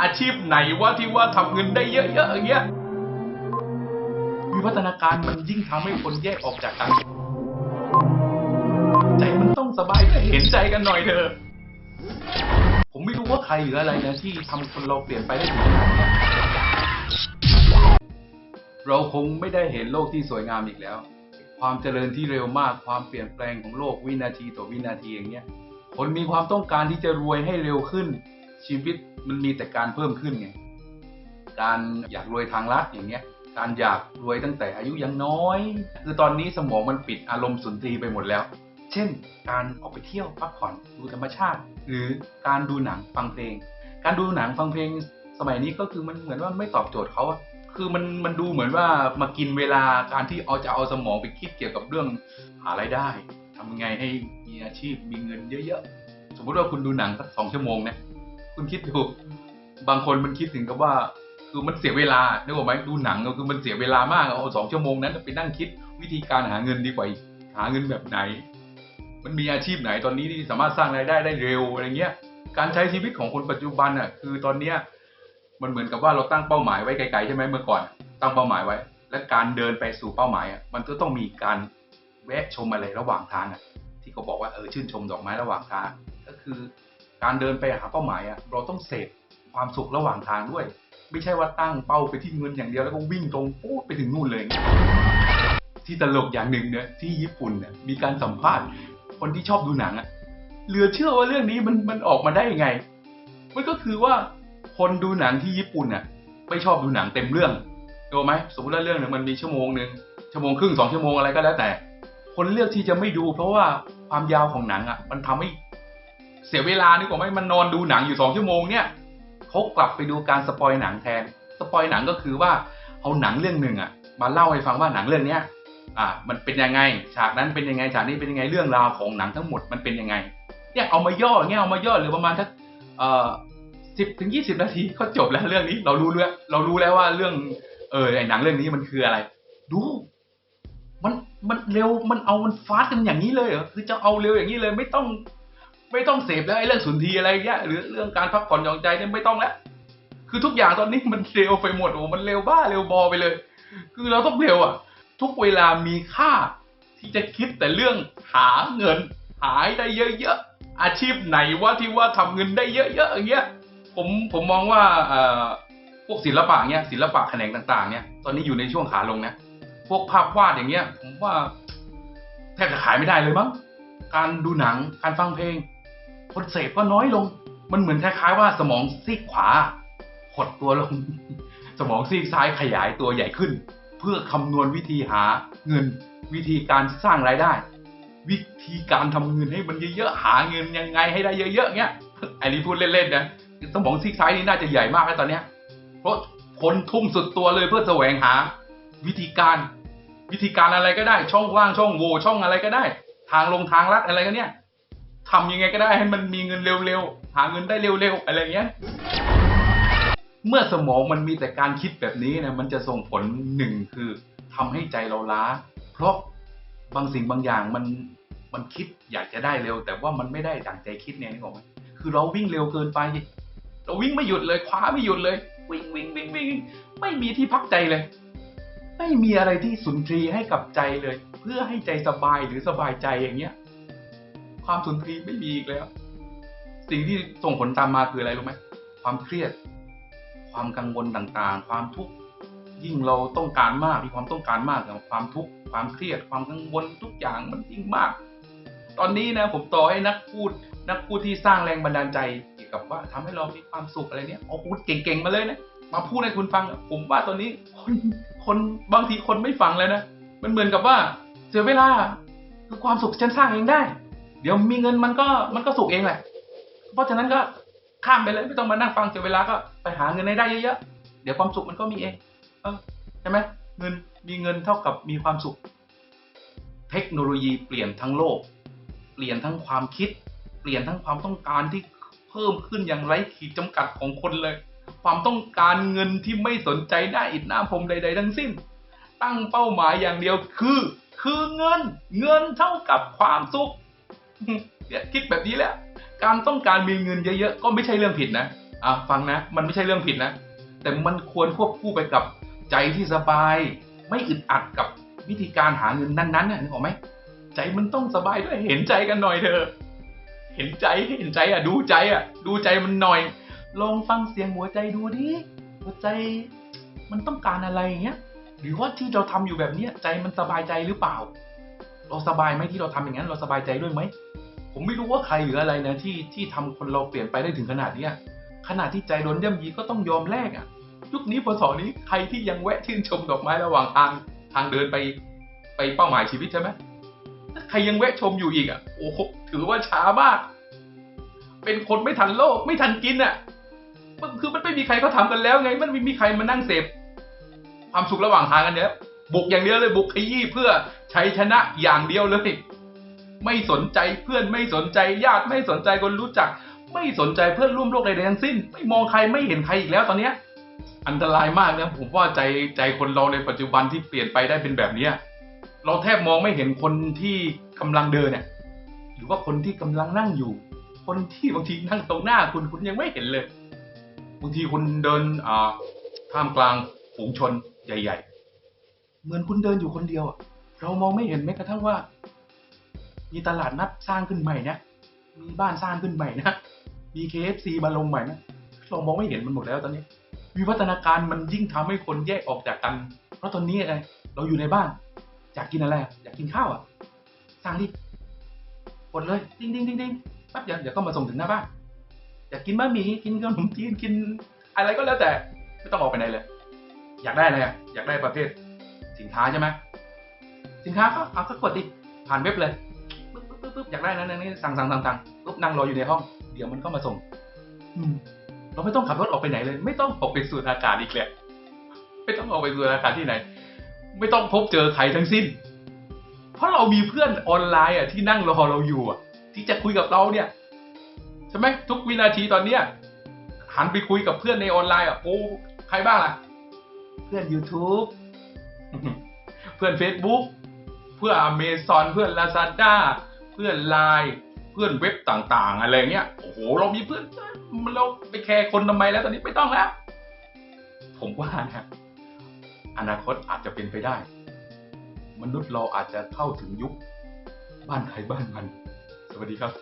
อาชีพไหนว่าที่ว่าทำเงินได้เยอะๆอย่างเงี้ย วิวัฒนาการมันยิ่งทำให้คนแยกออกจากกัน ใจมันต้องสบายเห็นใจกันหน่อยเถอะ ผมไม่รู้ว่าใครหรืออะไรนะที่ทำคนเราเปลี่ยนไปได้ถึงขนาดนี้เราคงไม่ได้เห็นโลกที่สวยงามอีกแล้ว ความเจริญที่เร็วมากความเปลี่ยนแปลงของโลกวินาทีต่อวินาทีอย่างเงี้ย คนมีความต้องการที่จะรวยให้เร็วขึ้น ชีวิตมันมีแต่การเพิ่มขึ้นไงการอยากรวยทางลัดอย่างเงี้ย การอยากรวยตั้งแต่อายุยังน้อย คือตอนนี้สมองมันปิดอารมณ์สุนทรีไปหมดแล้ว เช่น การออกไปเที่ยวพักผ่อนดูธรรมชาติ หรือการดูหนังฟังเพลง การดูหนังฟังเพลง สมัยนี้ก็คือมันเหมือนว่าไม่ตอบโจทย์เขาอะคือมันมันดูเหมือนว่ามากินเวลาการที่เอาจะเอาสมองไปคิดเกี่ยวกับเรื่องหารายได้ทำยังไงให้มีอาชีพมีเงินเยอะๆ สมมติว่าคุณดูหนังสักสองชั่วโมงนะ คุณคิดดู บางคนมันคิดถึงกับว่า คือมันเสียเวลานึกออกไหมดูหนังก็คือมันเสียเวลามากเอาสองชั่วโมงนั้นไปนั่งคิดวิธีการหาเงินดีกว่าหาเงินแบบไหน มันมีอาชีพไหนตอนนี้ที่สามารถสร้างรายได้ได้เร็วอะไรเงี้ย การใช้ชีวิตของคนปัจจุบันอะ คือตอนเนี้ยมันเหมือนกับว่าเราตั้งเป้าหมายไว้ไกลๆใช่ไหมเมื่อก่อน ตั้งเป้าหมายไว้ และการเดินไปสู่เป้าหมายอะมันก็ต้องมีการแวะชมอะไรระหว่างทางอะ ที่เขาบอกว่าเออชื่นชมดอกไม้ระหว่างทาง ก็คือ การเดินไปหาเป้าหมายอะเราต้องเสพความสุขระหว่างทางด้วย ไม่ใช่ว่าตั้งเป้าไปที่เงินอย่างเดียวแล้วก็วิ่งตรงปู๊ดไปถึงนู่นเลยที่ตลกอย่างหนึ่งเนี่ยที่ญี่ปุ่นเนี่ยมีการสัมภาษณ์คนที่ชอบดูหนังอะเหลือเชื่อว่าเรื่องนี้มันมันออกมาได้ยังไง มันก็คือว่าคนดูหนังที่ญี่ปุ่นน่ะไม่ชอบดูหนังเต็มเรื่องรู้ไหมสมมติว่าเรื่องหนึงมันมีชั่วโมงหนึ่งชั่วโมงครึ่งสองชั่วโมงอะไรก็แล้วแต่ คนเลือกที่จะไม่ดู เพราะว่าความยาวของหนังอะ มันทำให้ เสียเวลานึกออกไหมมันนอนดูหนังอยู่สองชั่วโมงเนี่ยเขากลับไปดูการสปอยหนังแทนสปอยหนังก็คือว่าเอาหนังเรื่องหนึ่งอะมาเล่าให้ฟังว่าหนังเรื่องเนี้ยอ่ามันเป็นยังไง ฉากนั้นเป็นยังไงฉากนี้เป็นยังไงเรื่องราวของหนังทั้งหมดมันเป็นยังไงเนี่ยเอามาย่อเงี้ยเอามาย่อหรือประมาณสักเอ่อสิบถึงยี่สิบนาทีก็จบแล้วเรื่องนี้เรารู้เรื่องเรารู้แล้วว่าเรื่องเออไอหนังเรื่องนี้มันคืออะไร ดู มันมันเร็วมันเอามันฟาสต์กันอย่างนี้เลยเหรอคือจะเอาเร็วอย่างนี้เลย ไม่ต้อง ไม่ต้องเสพแล้วไอ้เรื่องสุนทรีอะไรเงี้ยหรือเรื่องการพักผ่อนหย่อนใจเนี่ยไม่ต้องแล้วคือทุกอย่างตอนนี้มันเร็วไปหมดโอ้มันเร็วบ้าเร็วบอไปเลย คือเราต้องเร็วอะ ทุกเวลามีค่า ที่จะคิดแต่เรื่องหาเงิน หาให้ได้เยอะๆอาชีพไหนว่าที่ว่าทำเงินได้เยอะๆอย่างเงี้ยผมผมมองว่าเออพวกศิลปะเนี้ยศิลปะแขนงต่างๆเนี้ยตอนนี้อยู่ในช่วงขาลงนะพวกภาพวาดอย่างเงี้ย ผมว่าแทบจะขายไม่ได้เลยมั้งการดูหนังการฟังเพลง คนเสพก็น้อยลง มันเหมือนคล้ายๆว่าสมองซีกขวาหดตัวลง สมองซีกซ้ายขยายตัวใหญ่ขึ้น เพื่อคำนวณวิธีหาเงินวิธีการสร้างรายได้ วิธีการทำเงินให้มันเยอะๆหาเงินยังไงให้ได้เยอะๆเงี้ยอันนี้พูดเล่นๆนะสมองซีกซ้ายนี่น่าจะใหญ่มากแล้วตอนเนี้ยเพราะคนทุ่มสุดตัวเลยเพื่อแสวงหา วิธีการ วิธีการอะไรก็ได้ ช่องว่างช่องโหว่ช่องอะไรก็ได้ ทางลงทางลัดอะไรก็เนี่ย ทำยังไงก็ได้ให้มันมีเงินเร็วๆ หาเงินได้เร็วๆ อะไรเงี้ย เมื่อสมองมันมีแต่การคิดแบบนี้นะ มันจะส่งผลหนึ่งคือทำให้ใจเราล้า เพราะบางสิ่งบางอย่างมันมันคิดอยากจะได้เร็ว แต่ว่ามันไม่ได้ดั่งใจคิดเนี่ยนึกออกไหมคือเราวิ่งเร็วเกินไป เราวิ่งไม่หยุดเลย คว้าไม่หยุดเลย วิ่งวิ่งวิ่งวิ่งไม่มีที่พักใจเลย ไม่มีอะไรที่สุนทรีให้กับใจเลย เพื่อให้ใจสบายหรือสบายใจอย่างเงี้ย ความสุนทรีไม่มีอีกแล้ว สิ่งที่ส่งผลตามมาคืออะไรรู้ไหมความเครียด ความกังวลต่างๆ ความทุกข์ยิ่งเราต้องการมากมีความต้องการมากกับความทุกข์ความเครียด ความกังวลทุกอย่างมันยิ่งมาก ตอนนี้นะผมต่อให้นักพูด นักพูดที่สร้างแรงบันดาลใจเกี่ยวกับว่าทำให้เรามีความสุขอะไรเนี้ยเอาพูดเก่งๆมาเลยนะมาพูดให้คุณฟัง ผมว่าตอนนี้คนคนบางทีคนไม่ฟังเลยนะมันเหมือนกับว่าเสียเวลาคือความสุขฉันสร้างเองได้ เดี๋ยวมีเงินมันก็มันก็สุขเองแหละ เพราะฉะนั้นก็ข้ามไปเลยไม่ต้องมานั่งฟังเสียเวลาก็ไปหาเงินให้ได้เยอะๆ เดี๋ยวความสุขมันก็มีเองเออใช่ไหมเงินมีเงินเท่ากับมีความสุข เทคโนโลยีเปลี่ยนทั้งโลก เปลี่ยนทั้งความคิด เปลี่ยนทั้งความต้องการที่เพิ่มขึ้นอย่างไร้ขีดจำกัดของคนเลย ความต้องการเงินที่ไม่สนใจหน้าอิฐหน้าพรมใด ๆ ทั้งสิ้น ตั้งเป้าหมายอย่างเดียวคือ คือเงิน เงินเท่ากับความสุข เนี่ยคิดแบบนี้แหละการต้องการมีเงินเยอะๆก็ไม่ใช่เรื่องผิดนะอะฟังนะ มันไม่ใช่เรื่องผิดนะ แต่มันควรควบคู่ไปกับใจที่สบาย ไม่อึดอัดกับวิธีการหาเงินนั้นๆนะนึกออกไหมใจมันต้องสบายด้วยเห็นใจกันหน่อยเถอะเห็นใจเห็นใจอะ ดูใจอะ ดูใจมันหน่อย ลองฟังเสียงหัวใจดูดิหัวใจมันต้องการอะไรอย่างเงี้ยหรือว่าที่เราทำอยู่แบบเนี้ยใจมันสบายใจหรือเปล่า เราสบายไหมที่เราทำอย่างนั้น เราสบายใจด้วยไหม ผมไม่รู้ว่าใครหรืออะไรนะที่ที่ทำคนเราเปลี่ยนไปได้ถึงขนาดเนี้ยขนาดที่ใจโดนย่ำยีก็ต้องยอมแลกอะยุคนี้พศนี้ใครที่ยังแวะชื่นชมดอกไม้ระหว่างทางทางเดินไปไปเป้าหมายชีวิตใช่ไหมถ้าใครยังแวะชมอยู่อีกอะโอ้ถือว่าช้ามาก เป็นคนไม่ทันโลกไม่ทันกินอะมันคือมันไม่มีใครเขาทำกันแล้วไง มันไม่มีใครมานั่งเสพความสุขระหว่างทางกันเนี้ยบุกอย่างเดียวเลยบุกขยี้เพื่อ ชัยชนะอย่างเดียวเลย ไม่สนใจเพื่อนไม่สนใจญาติไม่สนใจคนรู้จัก ไม่สนใจเพื่อนร่วมโลกใดๆทั้งสิ้น ไม่มองใครไม่เห็นใครอีกแล้วตอนเนี้ย อันตรายมากนะผมว่าใจใจคนเราในปัจจุบันที่เปลี่ยนไปได้เป็นแบบเนี้ยเราแทบมองไม่เห็นคนที่กำลังเดินเนี่ยหรือว่าคนที่กำลังนั่งอยู่ คนที่บางทีนั่งตรงหน้าคุณคุณยังไม่เห็นเลยบางทีคุณเดินอ่าท่ามกลางฝูงชนใหญ่ ๆ เหมือนคุณเดินอยู่คนเดียวอะ เรามองไม่เห็นแม้กระทั่งว่า มีตลาดนัดสร้างขึ้นใหม่นะมีบ้านสร้างขึ้นใหม่นะมี KFC มาลงใหม่นะเรามองไม่เห็นมันหมดแล้วตอนนี้ วิวัฒนาการมันยิ่งทำให้คนแยกออกจากกัน เพราะตอนนี้ไงเราอยู่ในบ้านอยากกินอะไรอยากกินข้าวอะสั่งดิกดเลยดิ้งดิ้งดิ้งดิ้งแป๊บเดียวเดี๋ยวก็มาส่งถึงหน้าบ้านอยากกินบะหมี่กินขนมจีนกินอะไรก็แล้วแต่ไม่ต้องออกไปไหนเลย อยากได้อะไรอะอยากได้ประเภทสินค้าใช่ไหม สินค้าก็เอาก็กดดิผ่านเว็บเลยปึ๊บปึ๊บปึ๊บปึ๊บอยากได้นั้นอันนี้สั่งสั่งสั่งสั่งปุ๊บนั่งรออยู่ในห้อง เดี๋ยวมันก็มาส่ง อืม เราไม่ต้องขับรถออกไปไหนเลย ไม่ต้องออกไปสูดอากาศอีกเลยไม่ต้องออกไปสูดอากาศที่ไหน ไม่ต้องพบเจอใครทั้งสิ้น เพราะเรามีเพื่อนออนไลน์อะที่นั่งรอเราอยู่อะ ที่จะคุยกับเราเนี่ยใช่ไหมทุกวินาทีตอนเนี้ยหันไปคุยกับเพื่อนในออนไลน์อะโอ้ใครบ้างล่ะ เพื่อน YouTube เพื่อน Facebook เพื่อ Amazon เพื่อน Lazada เพื่อน Line เพื่อนเว็บต่างๆ อะไรเงี้ยโอ้โหเรามีเพื่อนเราไปแคร์คนทำไมแล้วตอนนี้ไม่ต้องแล้ว ผมว่านะอนาคตอาจจะเป็นไปได้ มนุษย์เราอาจจะเข้าถึงยุค บ้านใครบ้านมัน สวัสดีครับ